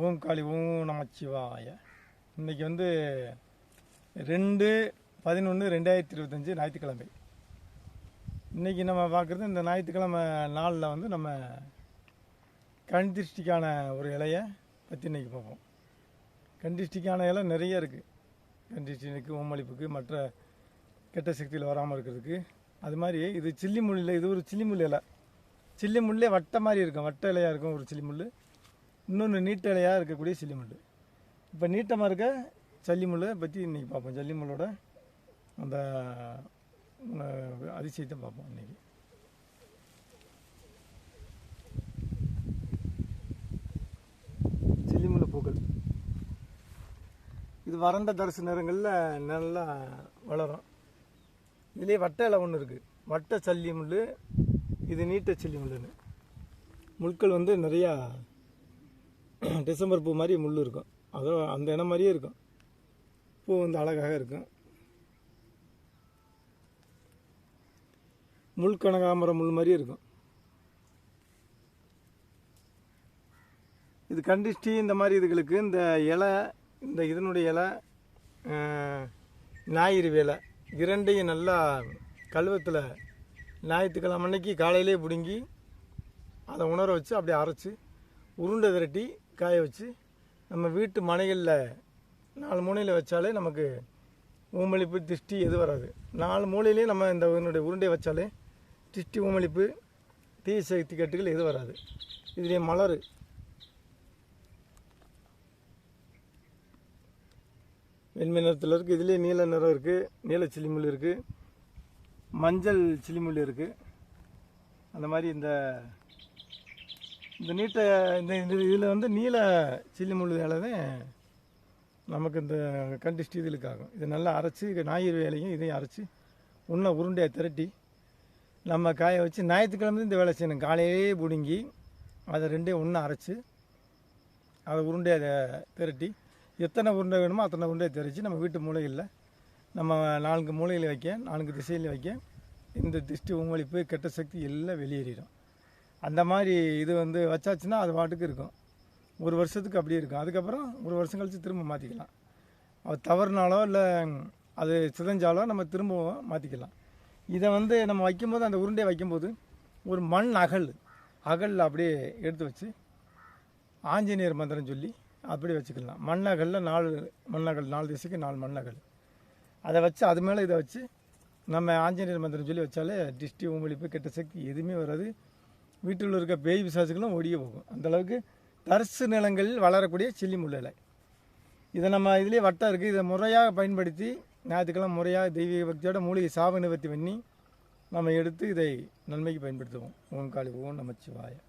ஓம் காளி ஓம் நமச்சிவாய. இன்றைக்கி வந்து ரெண்டு பதினொன்று ரெண்டாயிரத்தி இருபத்தஞ்சி ஞாயிற்றுக்கிழமை. இன்னைக்கு நம்ம பார்க்குறது இந்த ஞாயிற்றுக்கிழமை நாளில் வந்து நம்ம கண் திருஷ்டிக்கான ஒரு இலையை பற்றி இன்னைக்கு பார்ப்போம். கண் திருஷ்டிக்கான இலை நிறைய இருக்குது கண் திருஷ்டினுக்கு ஓமளிப்புக்கு மற்ற கெட்ட சக்தியில் வராமல் இருக்கிறதுக்கு. அது மாதிரி இது சில்லி முள்ளில் இது ஒரு சில்லி முள் இலை. சில்லி முள்ளே வட்ட மாதிரி இருக்கும் வட்ட இலையாக இருக்கும் ஒரு சில்லி முள் இன்னொன்று நீட்ட இலையாக இருக்கக்கூடிய சில்லிமுள் இப்போ நீட்டமாக இருக்க ஜல்லிமுள்ளை பற்றி இன்றைக்கி பார்ப்போம். ஜல்லிமுள்ளோட அந்த அதிசயத்தை பார்ப்போம் இன்றைக்கி ஜல்லிமுள்ள பூக்கள். இது வறண்ட தரிசு நேரங்களில் நல்லா வளரும். இதுலேயே வட்ட இலை ஒன்று இருக்குது வட்ட சல்லி முள் இது நீட்ட சல்லி முள்ளுன்னு முட்கள் வந்து நிறையா டிசம்பர் பூ மாதிரி முள் இருக்கும். அதோ அந்த இனம் மாதிரியே இருக்கும். பூ வந்து அழகாக இருக்கும். முள் கனகாமரம் முள் மாதிரியே இருக்கும். இது கண்டிஷ்டி இந்த மாதிரி இதுகளுக்கு இந்த இலை இந்த இதனுடைய இலை ஞாயிறு வேலை. இரண்டையும் நல்லா கழுவத்தில் ஞாயிற்றுக்கிழமை அன்னைக்கு காலையிலே பிடுங்கி அதை உணர வச்சு அப்படியே அரைச்சி உருண்டை திரட்டி காய வச்சு நம்ம வீட்டு மனைகளில் நாலு மூலையில் வச்சாலே நமக்கு ஊமளிப்பு திஷ்டி எது வராது. நாலு மூலையிலையும் நம்ம இந்த இதனுடைய உருண்டையை வச்சாலே திஷ்டி ஊமளிப்பு தீய சக்தி கட்டுகள் எது வராது. இதுலேயே மலர். வெண்மை நிறத்தில் இருக்குது இதுலேயே நீல நிறம் இருக்குது நீல சில்லிமுள் இருக்குது மஞ்சள் சில்லிமுள் இருக்குது அந்த மாதிரி இந்த இந்த நீட்டை இந்த இதில் வந்து நீல சில்லிமுள் வேலை தான் நமக்கு இந்த கண்டிஸ்ட் இதுகளுக்கு ஆகும் இதை நல்லா அரைச்சி ஞாயிறு வேலையும் இதையும் அரைச்சி உன்ன உருண்டையை திரட்டி நம்ம காய வச்சு ஞாயிற்றுக்கிழமை இந்த வேலை செய்யணும். காலையிலே பிடுங்கி அதை ரெண்டையும் ஒன்றா அரைச்சி அதை உருண்டையை அதை திரட்டி எத்தனை உருண்டை வேணுமோ அத்தனை உருண்டையை திரைச்சி நம்ம வீட்டு மூலையில் நம்ம நான்கு மூலையில் வைக்க நான்கு திசையில் வைக்க இந்த திருஷ்டி உங்களிப்பு கெட்ட சக்தி எல்லாம் வெளியேறிடும். அந்த மாதிரி இது வந்து வச்சாச்சுன்னா அது பாட்டுக்கு இருக்கும். ஒரு வருஷத்துக்கு அப்படியே இருக்கும். அதுக்கப்புறம் ஒரு வருஷம் கழித்து திரும்ப மாற்றிக்கலாம் அது தவறுனாலோ இல்லை அது சிதைஞ்சாலோ நம்ம திரும்பவும் மாற்றிக்கலாம் இதை வந்து நம்ம வைக்கும்போது அந்த உருண்டையை வைக்கும்போது ஒரு மண் அகல் அகலில் அப்படியே எடுத்து வச்சு ஆஞ்சநேயர் மந்திரம் சொல்லி அப்படி வச்சுக்கலாம். மண்ணகலில் நாலு மண்ணகல் நாலு திசைக்கு நாலு மண்ணகல் அதை வச்சு அது மேலே இதை வச்சு நம்ம ஆஞ்சநேயர் மந்திரம் சொல்லி வச்சாலே டிஸ்டி உமிழிப்பு கெட்ட சக்தி எதுவுமே வராது. வீட்டில் இருக்க பேய் பிசாசுகளும் ஒடிய போகும். அந்தளவுக்கு தரிசு நிலங்களில் வளரக்கூடிய சில்லி முள்ளலை இதை நம்ம இதுலேயே வட்டம் இருக்குது இதை முறையாக பயன்படுத்தி ஞாயிற்றுக்கெல்லாம் முறையாக தெய்வீக பக்தியோட மூலிகை சாப நிவர்த்தி பண்ணி நம்ம எடுத்து இதை நன்மைக்கு பயன்படுத்துவோம். ஓம் காளி ஓம் நமச்சிவாயம்.